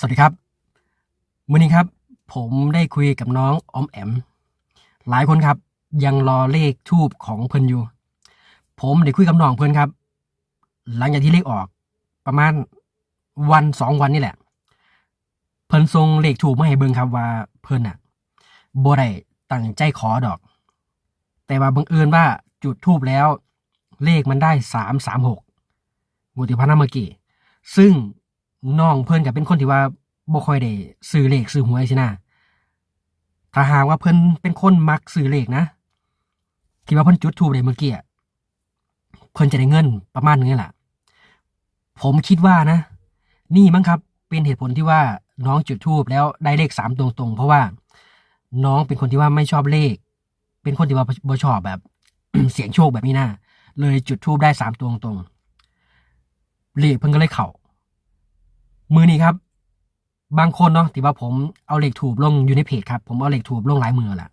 สวัสดีครับวันนี้ครับ ผมได้คุยกับน้องอมแอม หลายคนครับ ยังรอเลขทูบของเพิ่นอยู่ ผมได้คุยกับน้องเพิ่นครับ หลังจากที่เลขออก ประมาณวันสองวันนี่แหละ เพิ่นส่งเลขทูบมาให้เบิ่งครับว่าเพิ่นอะบ่ได้ตั้งใจขอดอก แต่ว่าบังเอิญว่าจุดทูบแล้ว เลขมันได้สามสามหกงวดที่ผ่านาเมื่อกี้ซึ่ง น้องเพิ่นก็เป็นคนที่ว่าบ่ค่อยได้ซื้อเลขซื้อหวยสินะถ้าหากว่าเพิ่นเป็นคนมักซื้อเลขนะคิดว่าเพิ่นจุดทูบได้เมื่อกี้เพิ่นจะได้เงินประมาณนึงนี่แหละผมคิดว่านะ นี่มั้งครับ เป็นเหตุผลที่ว่าน้องจุดทูบแล้วได้เลขสามตรงๆ เพราะว่าน้องเป็นคนที่ว่าไม่ชอบเลข เป็นคนที่ว่าบ่ชอบแบบเสียงโชคแบบนี้นะเลยจุดทูบได้สามตัวตรงๆเลขเพิ่นก็เลยเข่า มือนี้ครับ บางคนเนาะที่ว่าผมเอาเหล็กถูบลงอยู่ในเพจครับ ผมเอาเหล็กถูบลงหลายมือแหละ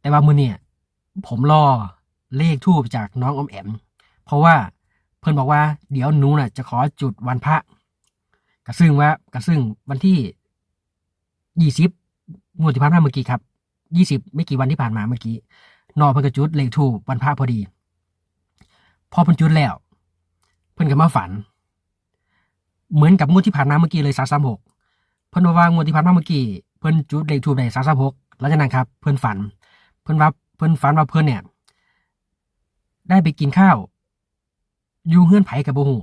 แต่ว่ามือเนี่ยผมรอเลขทูบจากน้องอมแอม เพราะว่าเพื่อนบอกว่าเดี๋ยวหนูน่ะ จะขอจุดวันพระกระซึ่งว่ากระซึ่งวันที่ยี่สิบงวดที่ผ่านมาเมื่อกี้ครับยี่สิบไม่กี่วันที่ผ่านมาเมื่อกี้นอเพิ่นกระจุดเลขทูบวันพระพอดี พอเพิ่นจุดแล้ว เพิ่นก็มาฝัน เหมือนกับงวดที่ผ่านมาเมื่อกี้เลยสามสามหกเพิ่นว่าว่างวดที่ผ่านมาเมื่อกี้เพิ่นจุดเลขทูบได้สามสามหกหลังจากนั้นครับ เพิ่นฝัน เพิ่นว่าเพิ่นฝันว่าเพิ่นเนี่ย ได้ไปกินข้าว อยู่เฮือนไผกับโบหู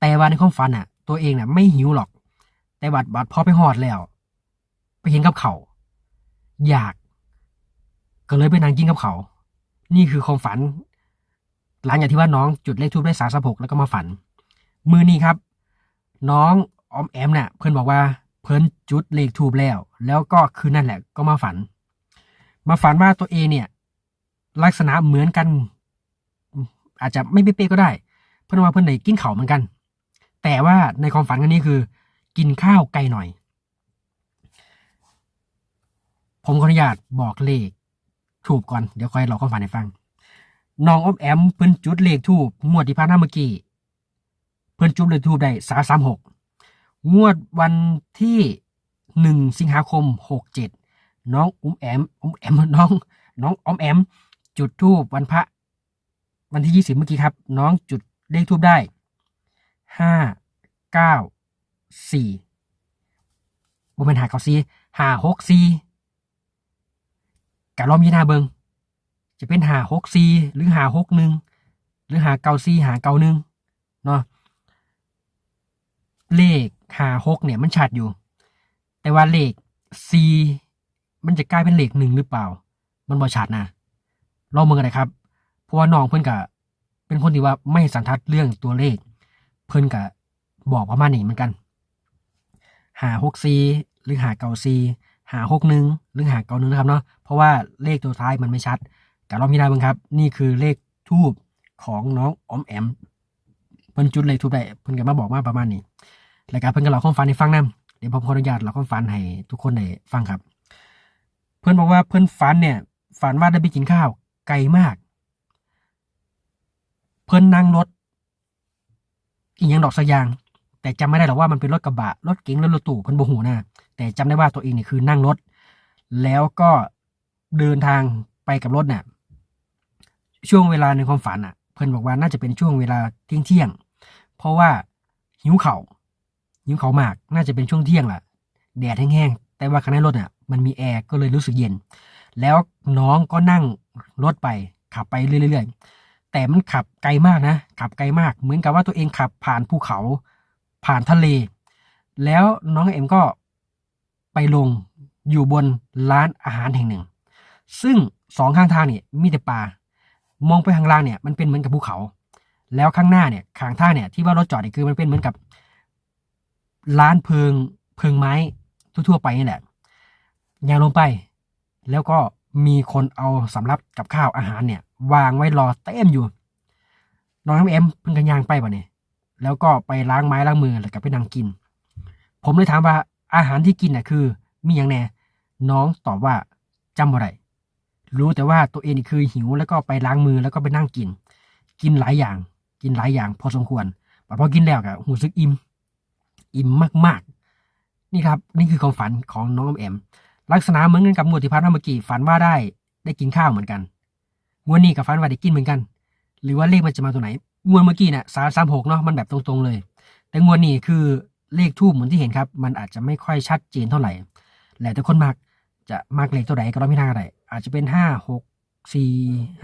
แต่ว่าในความฝันน่ะ ตัวเองน่ะ ไม่หิวหรอก แต่บัดบัดพอไปหอดแล้ว ไปเห็นกับเขาอยาก ก็เลยไปนั่งกินกับเขา นี่คือความฝัน หลังจากที่ว่าน้องจุดเลขทูบได้สามสามหกแล้วก็มาฝัน มือนี้ครับ น้องออมแอมเนี่ยเพื่อนบอกว่าเพิ่อนจุดเลขทูบแล้ว แล้วก็คืนนั่นแหละ ก็มาฝัน มาฝันว่าตัวเองเนี่ย ลักษณะเหมือนกัน อาจจะไม่เป๊ะก็ได้ เพื่อนว่าเพื่อนไหนกินเข้าเหมือนกัน แต่ว่าในความฝันกันนี้คือ กินข้าวไกลหน่อย ผมขออนุญาตบอกเลขทูบก่อนเดี๋ยวค่อยเล่าความฝันให้ฟังน้องออมแอมเพิ่นจุดเลขทูบงวดที่ผ่านมาเมื่อกี้ พิ่นจุดเลขทูบได้สาสามหกงวดวันที่หนึ่งสิงหาคมหกเจ็ดน้องอุ้มแอมอุ้มแอมน้อง น้องอมแอม จุดทูบวันพระ วันที่ยี่สิบเมื่อกี้ครับ น้องจุดเลขทูบได้ห้าเก้าสี่บ่เป็นหาเก้าสี่หาหกสี่กะล้อมยี่หน้าเบิงจะเป็นหาหกซีหรือหาหกหนึ่งหรือหาเก้าซีหาเก้าหนึ่งเนาะ เลขหาหกเนี่ยมันชัดอยู่ แต่ว่าเลขซีมันจะกลายเป็นเลขหนึ่งหรือเปล่า มันบ่ชัดนะลองมือกันนะครับ เพราะว่าน้องเพื่อนกะเป็นคนที่ว่าไม่สันทัดเรื่องตัวเลข เพื่อนกะบอกประมาณนี้เหมือนกัน หาหกซีหรือหาเก้าซีหาหกหนึ่งหรือหาเก้าหนึ่งนะครับเนาะ เพราะว่าเลขตัวท้ายมันไม่ชัดการลองพิจารณาเบิ่งครับ นี่คือเลขทูบของน้องอมแอมเพิ่นจุดเลขทูบได้เพิ่นก็มาบอกมาประมาณนี้ แล้วก็เพิ่นก็เล่าความฝันให้ฟังนํเดี๋ยวผมขออนุญาตเล่าความฝันให้ทุกคนได้ฟังครับ เพิ่นบอกว่าเพิ่นฝันเนี่ยฝันว่าได้ไปกินข้าวไกลมาก เพิ่นนั่งรถอีหยังดอกสยาง แต่จำไม่ได้หรอกว่ามันเป็นรถกระบะรถเก๋งรือรถตู้เพิ่นบ่ฮู้นะแต่จำได้ว่าตัวเองเนี่ยคือนั่งรถ แล้วก็เดินทางไปกับรถเนี่ยช่วงเวลาในความฝันอะ เพื่อนบอกว่าน่าจะเป็นช่วงเวลาเที่ยงเที่ยง เพราะว่าหิวเขา่าวหิวเขามาก น่าจะเป็นช่วงเที่ยงแหละแดดแห้งๆแต่ว่าข้างในรถอะมันมีแอร์ก็เลยรู้สึกเย็น แล้วน้องก็นั่งรถไปขับไปเรื่อยๆแต่มันขับไกลมากนะ ขับไกลมาก เหมือนกับว่าตัวเองขับผ่านภูเขา ผ่านทะเล แล้วน้องเอ็มก็ไปลงอยู่บนร้านอาหารแห่งหนึ่ง ซึ่งสองข้างทางเนี่ยมีแต่ป่ามองไปข้างล่างเนี่ยมันเป็นเหมือนกับภูเขา แล้วข้างหน้าเนี่ยข้างท่าเนี่ยที่ว่ารถจอดเนี่ยคือมันเป็นเหมือนกับ ร้านเพิงเพิงไม้ทั่วๆไปนี่แหละยางลงไป แล้วก็มีคนเอาสำรับกับข้าวอาหารเนี่ย วางไว้รอเต็มอยู่ น้องน้ำเอ็มเพิ่งกันยางไปป่ะเนี่ยแล้วก็ไปล้างไม้ล้างมือแล้วก็ไปนั่งกิน ผมเลยถามว่าอาหารที่กินน่ะคือ มีอย่างแน่น้องตอบว่าจำอะไรรู้แต่ว่าตัวเองคือหิวแล้วก็ไปล้างมือแล้วก็ไปนั่งกิน กินหลายอย่าง กินหลายอย่าง พอสมควรแต่พอกินแล้วก็หูซึกอิ่ม อิ่มมากๆ นี่ครับ นี่คือความฝันของน้องอมแอม ลักษณะเหมือนกันกับงวดที่ผ่านาเมื่อกี้ฝันว่าได้ได้กินข้าวเหมือนกันงวดนี้กับฝันว่าได้กินเหมือนกัน หรือว่าเลขมันจะมาตัวไหนงวดเมื่อกี้เนี่ยสามสามหกเนาะมันแบบตรงๆเลย แต่งวดนี้คือเลขทูบเหมือนที่เห็นครับ มันอาจจะไม่ค่อยชัดเจนเท่าไหร่แล้วแต่คนมักจะมักเลขตัวไหนก็ร้องพิธาก็ได้อาจจะเป็นห้าหกสี่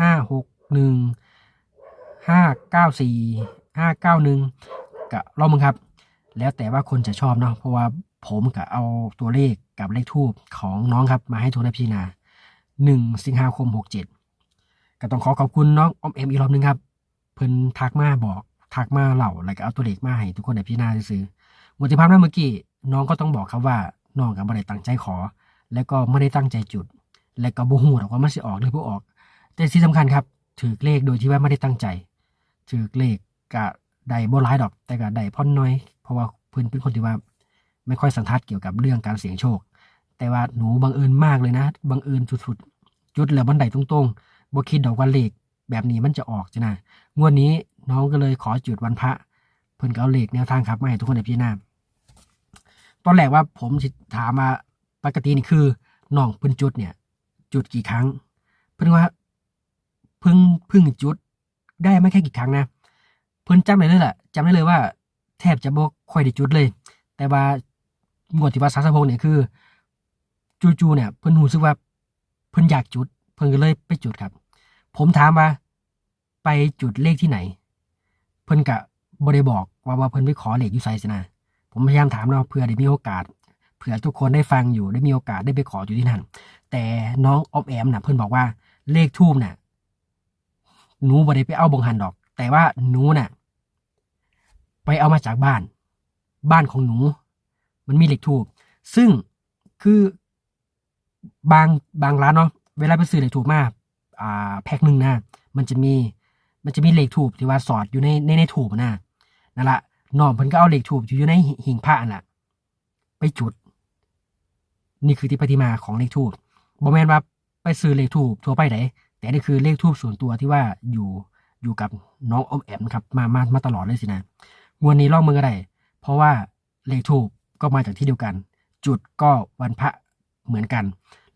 ห้าหกหนึ่งห้าเก้าสี่ห้าเก้าหนึ่งก็ลองมึงครับ แล้วแต่ว่าคนจะชอบเนาะเพราะว่าผมก็เอาตัวเลขกับเลขทูบของน้องครับมาให้ทุกท่านพิจารณาหนึ่งสิงหาคมหกเจ็ดก็ต้องขอขอบคุณน้องออมเอ็มอีกรอบหนึงครับ เพิ่นทักมาบอกทักมาเหล่าแล้วก็เอาตัวเลขมาให้ทุกคนได้พิจารณาซื้อวันที่ผ่านมาเมื่อกี้น้องก็ต้องบอกครับว่าน้องก็ไม่ได้ตั้งใจขอ แล้วก็ไม่ได้ตั้งใจจุด และก็บ่ฮู้หรอกว่ามันสิออกหรือบ่ออก แต่ที่สำคัญครับถือเลขโดยที่ว่าไม่ได้ตั้งใจถือเลขก็ได้บ่หลายดอก แต่ก็ได้พ่อนน้อย เพราะว่าเพิ่อนเป็นคนที่ว่า ไม่ค่อยสันทัดเกี่ยวกับเรื่องการเสี่ยงโชค แต่ว่าหนูบังเอิญมากเลยนะบังเอิญสุดๆจุดแล้วบันไดตรงๆบ่คิดดอกว่าเลขแบบนี้มันจะออกจ้ะนะงวดนี้น้องก็เลยขอจุดวันพระ เพิ่นก็เอาเลขแนวทางครับมาให้ทุกคนได้พิจารณาตอนแรกว่าผมถามมาปกตินี่คือน้องเพิ่นจุดเนี่ย จุดกี่ครั้ง เพิ่นว่าเพิ่งเพิ่งจุดได้ไม่แค่กี่ครั้งนะ เพิ่นจำได้เลยแหละจำได้เลยว่า แทบจะบ่ ค่อยได้จุดเลย แต่ว่างวดที่ว่าสาสะพงเนี่ยคือ จู่ๆเนี่ย เพิ่นรู้สึกว่าเพิ่นอยากจุด เพิ่นก็เลยไปจุดครับ ผมถามว่าไปจุดเลขที่ไหน เพิ่นก็บ่ได้บอกว่าว่าเพิ่นไปขอเลขอยู่ไสสินะผมพยายามถามเนาะเพื่อได้มีโอกาสเผื่อทุกคนได้ฟังอยู่ได้มีโอกาสได้ไปขออยู่ที่นั่น แต่น้องออฟแอมน่ะ เพิ่นบอกว่าเลขทูบน่ะหนูบ่ได้ไปเอาบงหันดอก แต่ว่าหนูน่ะ ไปเอามาจากบ้าน บ้านของหนู มันมีเหลขทูบซึ่งคือบางบางร้านเนาะเวลาไปซื้อเหลขทูบมาอ่าแพ็คหนึ่งนะมันจะมีมันจะมีเหลขทูบที่ว่าสอดอยู่ในในในทูบนะนั่นละน้องเพิ่นก็เอาเหลขทูบอยู่ในหิ่งพระนั่นละไปจุด นี่คือที่ปฏิมาของเหลขทูบบ่แม่นว่าไปซื้อเลขทูบทั่วไปไหนแต่นี่คือเลขทูบส่วนตัวที่ว่าอยู่อยู่กับน้องอมแอมครับมามามาตลอดเลยสินะงวดนี้ลองมือก็ได้ เพราะว่าเลขทูบก็มาจากที่เดียวกัน จุดก็วันพระเหมือนกัน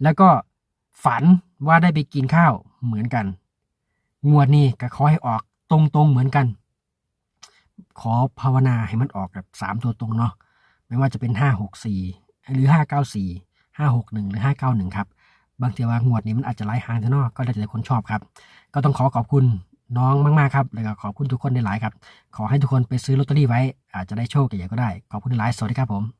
แล้วก็ฝันว่าได้ไปกินข้าวเหมือนกัน งวดนี้ก็ขอให้ออกตรงๆเหมือนกัน ขอภาวนาให้มันออกแบบสามตัวตรงเนาะไม่ว่าจะเป็นห้าหกสี่หรือห้าเก้าสี่ห้าหกหนึ่งหรือห้าเก้าหนึ่งครับบางทีว่างวดนี้มันอาจจะไล่หางแต่นอกก็แล้แต่คนชอบครับ ก็ต้องขอขอบคุณ น้องมากๆครับ แล้วก็ขอบคุณทุกคนในหลายครับ ขอให้ทุกคนไปซื้อลอตเตอรี่ไว้ อาจจะได้โชคใหญ่ๆก็ได้ ขอบคุณหลาย สวัสดีครับผม